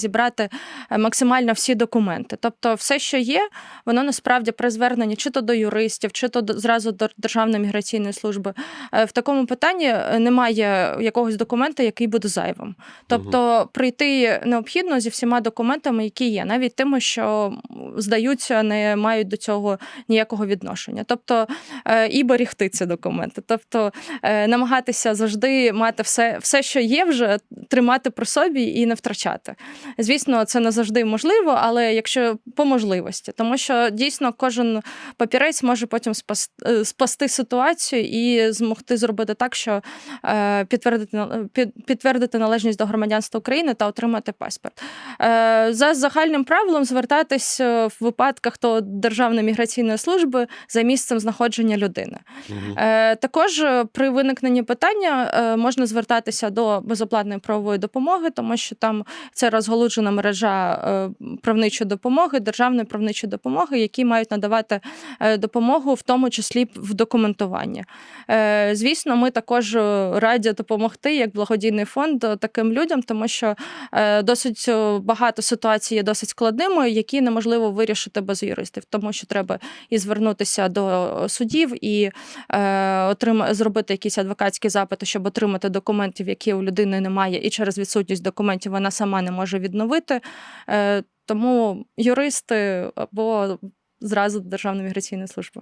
зібрати е, максимально всі документи. Тобто, все, що є, воно насправді при зверненні чи то до юристів, чи то зразу до Державної міграційної служби. е, В такому питанні е, немає якогось документа, який буде зайвим. Тобто, прийти необхідно зі всіма документами, які є, навіть тими, що здаються, не мають до цього ніякого відношення. Тобто, і берегти ці документи. Тобто, намагатися завжди мати все, все, що є, вже тримати при собі і не втрачати. Звісно, це не завжди можливо, але якщо по можливості, тому що дійсно кожен папірець може потім спас- е, спасти ситуацію і змогти зробити так, що е, підтвердити під- підтвердити належність до громадянства України та отримати паспорт. Е, За загальним правилом звертатись в випадках до Державної міграційної служби за місцем знаходження людини. Е, Також при виникненні питання можна звертатися до безоплатної правової допомоги, тому що там це розголуджена мережа е, правничої допомоги, державної правничої допомоги, які мають надавати е, допомогу, в тому числі в документуванні. Е, Звісно, ми також раді допомогти як благодійний фонд таким людям, тому що досить багато ситуацій є досить складними, які неможливо вирішити без юристів, тому що треба і звернутися до судів, і е, отрима, зробити якісь адвокатські запити, щоб отримати документів, які у людини немає, і через відсутність документів вона сама не може відновити. Е, тому юристи або зразу Державна міграційна служби.